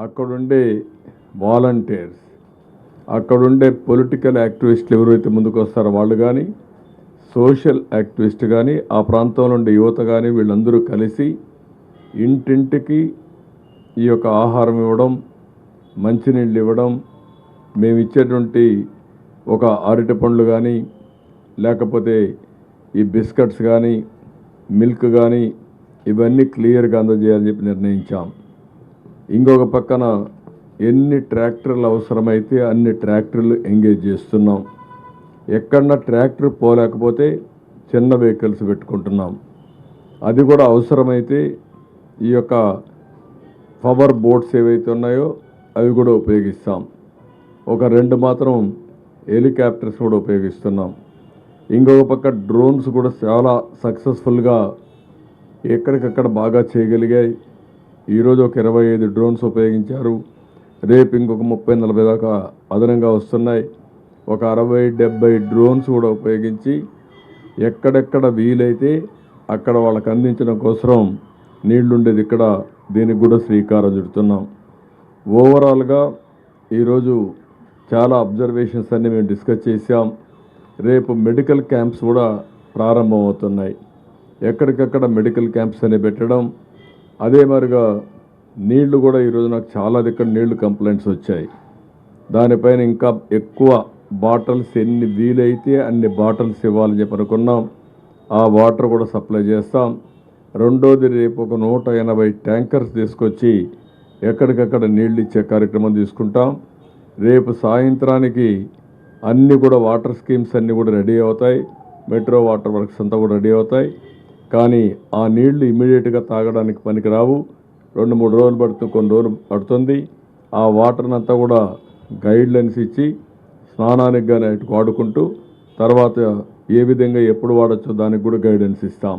అక్కడుండే వాలంటీర్స్ అక్కడుండే పొలిటికల్ యాక్టివిస్టులు ఎవరైతే ముందుకు వస్తారో వాళ్ళు కానీ సోషల్ యాక్టివిస్ట్ కానీ ఆ ప్రాంతంలో ఉండే యువత కానీ వీళ్ళందరూ కలిసి ఇంటింటికి ఈ యొక్క ఆహారం ఇవ్వడం మంచినీళ్ళు ఇవ్వడం మేము ఇచ్చేటువంటి ఒక అరటి పండ్లు కానీ లేకపోతే ఈ బిస్కెట్స్ కానీ మిల్క్ కానీ ఇవన్నీ క్లియర్గా అందజేయాలని చెప్పి నిర్ణయించాం. ఇంకొక పక్కన ఎన్ని ట్రాక్టర్లు అవసరమైతే అన్ని ట్రాక్టర్లు ఎంగేజ్ చేస్తున్నాం. ఎక్కడన్నా ట్రాక్టర్ పోలేకపోతే చిన్న వెహికల్స్ పెట్టుకుంటున్నాం. అది కూడా అవసరమైతే ఈ యొక్క పవర్ బోట్స్ ఏవైతే ఉన్నాయో అవి కూడా ఉపయోగిస్తాం. ఒక రెండు మాత్రం హెలికాప్టర్స్ కూడా ఉపయోగిస్తున్నాం. ఇంకొక పక్క డ్రోన్స్ కూడా చాలా సక్సెస్ఫుల్గా ఎక్కడికక్కడ బాగా చేయగలిగాయి. ఈరోజు ఒక ఇరవై ఐదు డ్రోన్స్ ఉపయోగించారు. రేపు ఇంకొక ముప్పై నలభై దాకా అదనంగా వస్తున్నాయి. ఒక అరవై డెబ్బై డ్రోన్స్ కూడా ఉపయోగించి ఎక్కడెక్కడ వీలైతే అక్కడ వాళ్ళకి అందించడం కోసం నీళ్ళుండేది ఇక్కడ. దీనికి కూడా శ్రీకారం చుడుతున్నాం. ఓవరాల్గా ఈరోజు చాలా అబ్జర్వేషన్స్ అన్ని మేము డిస్కస్ చేశాం. రేపు మెడికల్ క్యాంప్స్ కూడా ప్రారంభమవుతున్నాయి. ఎక్కడికక్కడ మెడికల్ క్యాంప్స్ అనేవి పెట్టడం అదే మరిగా నీళ్ళు కూడా ఈరోజు నాకు చాలా దగ్గర నీళ్ళు కంప్లైంట్స్ వచ్చాయి. దానిపైన ఇంకా ఎక్కువ బాటిల్స్ ఎన్ని వీలైతే అన్ని బాటిల్స్ ఇవ్వాలని చెప్పి అనుకున్నాం. ఆ వాటర్ కూడా సప్లై చేస్తాం. రెండోది రేపు ఒక నూట ఎనభై ట్యాంకర్స్ తీసుకొచ్చి ఎక్కడికక్కడ నీళ్ళు ఇచ్చే కార్యక్రమం తీసుకుంటాం. రేపు సాయంత్రానికి అన్నీ కూడా వాటర్ స్కీమ్స్ అన్నీ కూడా రెడీ అవుతాయి. మెట్రో వాటర్ వర్క్స్ అంతా కూడా రెడీ అవుతాయి. కానీ ఆ నీళ్ళు ఇమీడియట్గా తాగడానికి పనికిరావు. రెండు మూడు రోజులు పడుతుంది కొన్ని రోజులు పడుతుంది. ఆ వాటర్ని అంతా కూడా గైడ్లైన్స్ ఇచ్చి స్నానానికి కానీ వాడుకుంటూ తర్వాత ఏ విధంగా ఎప్పుడు వాడచ్చో దానికి కూడా గైడెన్స్ ఇస్తాం.